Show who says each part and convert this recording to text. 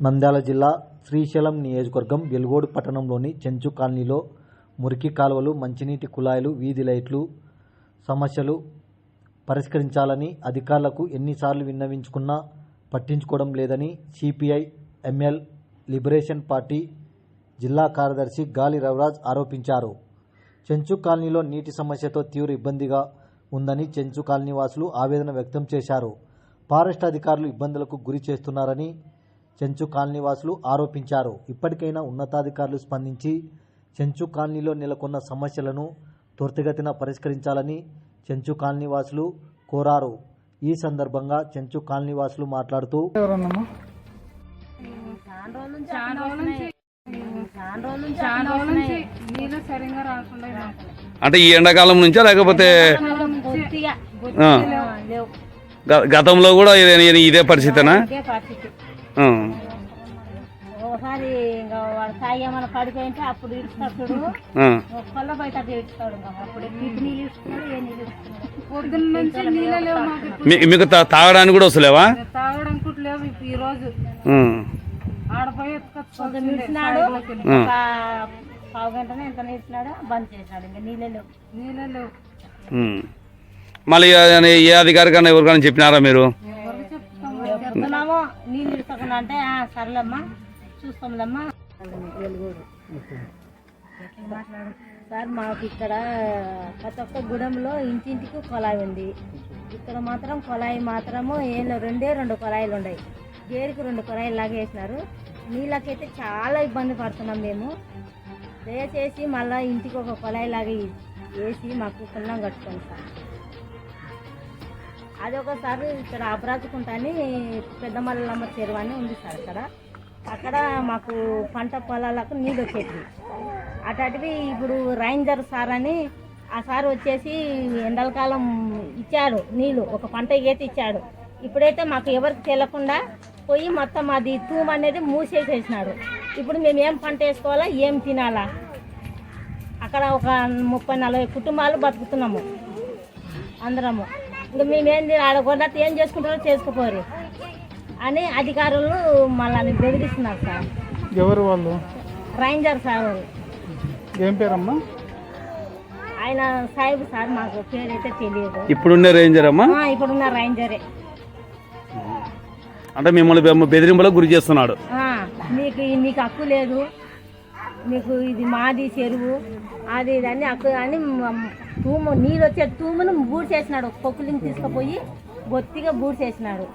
Speaker 1: నంద్యాల జిల్లా శ్రీశైలం నియోజకవర్గం వెలుగోడు పట్టణంలోని చెంచు కాలనీలో మురికి కాలువలు మంచినీటి కుళాయిలు వీధి లైట్లు సమస్యలు పరిష్కరించాలని అధికారులకు ఎన్నిసార్లు విన్నవించుకున్నా పట్టించుకోవడం లేదని సిపిఐ ఎంఎల్ లిబరేషన్ పార్టీ జిల్లా కార్యదర్శి గాలి రవిరాజ్ ఆరోపించారు. చెంచు కాలనీలో నీటి సమస్యతో తీవ్ర ఇబ్బందిగా ఉందని చెంచు కాలనీ వాసులు ఆవేదన వ్యక్తం చేశారు. ఫారెస్ట్ అధికారులు ఇబ్బందులకు గురి చేస్తున్నారని చెంచు కాలనీ వాసులు ఆరోపించారు. ఇప్పటికైనా ఉన్నతాధికారులు స్పందించి చెంచు కాలనీలో నెలకొన్న సమస్యలను త్వరితగతిన పరిష్కరించాలని చెంచు కాలనీ వాసులు కోరారు. ఈ సందర్భంగా చెంచు కాలనీ వాసులు మాట్లాడుతూ.
Speaker 2: అంటే ఈ ఎండాకాలం నుంచా లేకపోతే గతంలో కూడా ఇదే ఇదే పరిస్థితేనా?
Speaker 3: ఒకసారి ఇంకా వాడు సాయి ఏమైనా పడిపోయింటే అప్పుడు ఇడుస్తాడు కొల్ల బయట ఇడుస్తాడు అప్పుడు నీళ్ళు ఇస్తున్నాడు ఏ నీళ్ళు ఇస్తున్నాడు
Speaker 4: పొద్దున్న నుంచి నీళ్ళే లేవు మాకు
Speaker 2: తాగడానికి కూడా వస్తలేవా?
Speaker 4: తాగడానికి లేవు ఇప్పుడు ఈ రోజు.
Speaker 2: ఆ,
Speaker 4: ఆడపోయి
Speaker 3: కొంచెం
Speaker 4: ఎత్తుకొచ్చుకోవాల్సిందే
Speaker 3: ఇచ్చినాడు
Speaker 4: సాయంలోకి వెళ్ళి.
Speaker 2: ఆ.
Speaker 3: ఒక పావు గంటనే ఎంత ఇచ్చినాడు బంద్ చేసినాడు ఇంకా నీళ్ళే లేవు.
Speaker 4: నీళ్ళే లేవు.
Speaker 2: ఉమ్. మళ్ళీ ఏ- అధికారికన్నా ఎవరికైనా చెప్పినారా మీరు?
Speaker 3: చెప్తున్నాము నీళ్ళు ఇడసకుండా అంటే సర్లమ్మా సర్లేమ్మా చూస్తాంలేమ్మా సార్ మాకు ఇక్కడ ప్రతి ఒక్క గుడంలో ఇంటింటికి కొలాయి ఉంది. ఇక్కడ మాత్రం కొలాయి మాత్రము ఏం రెండే రెండు కొలాయిలు ఉన్నాయి. గేరుకు రెండు కొలాయిలు లాగా వేసినారు. నీళ్ళకైతే చాలా ఇబ్బంది పడుతున్నాం మేము. దయచేసి మళ్ళీ ఇంటికి ఒక కొలాయి లాగా వేసి మాకు కుల్లం కట్టుకోండి సార్. అది ఒకసారి ఇక్కడ అబ్రాజుకుంటాని అని పెద్దమల్లమ్మ చెరువు అని ఉంది సార్ అక్కడ. అక్కడ మాకు పంట పొలాలకు నీళ్ళు వచ్చేది అటువంటివి ఇప్పుడు రైంజర్ సార్ అని ఆ సార్ వచ్చేసి ఎండలకాలం ఇచ్చాడు నీళ్ళు ఒక పంట ఈత ఇచ్చాడు. ఇప్పుడైతే మాకు ఎవరికి తెలియకుండా పోయి మొత్తం అది తూము అనేది మూసేసేసినాడు. ఇప్పుడు మేము ఏం పంట వేసుకోవాలా ఏం తినాలా? అక్కడ ఒక ముప్పై నలభై కుటుంబాలు బతుకుతున్నాము. అందరము. ఇంకా మేమేంది ఆడ కొన్నట్టు ఏం చేసుకుంటారో చేసుకోపోరు. అని అధికారులు మళ్ళీ బెదిరిస్తున్నారు సార్.
Speaker 5: ఎవరు వాళ్ళు?
Speaker 3: Ranger sir. వాళ్ళు.
Speaker 5: ఏం పేరమ్మా?
Speaker 3: ఆయన సాహిబ్ సార్ మాకు పేరైతే తెలియదు.
Speaker 2: ఇప్పుడుండే రేంజర్ అమ్మా?
Speaker 3: ఆ, ఇప్పుడున్న రైంజరే.
Speaker 2: అంటే మిమ్మల్ని బెదిరింపులకు గురి చేస్తున్నాడు.
Speaker 3: ఆ, మీకు మీకు హక్కు లేదు. మీకు ఇది మాది చెరువు. అది ఇది అని హక్కు అని తూము నీళ్ళు వచ్చే తూమును బూడ్ చేసినాడు తీసుకుపోయి బొత్తిగా బూడ్ చేసినాడు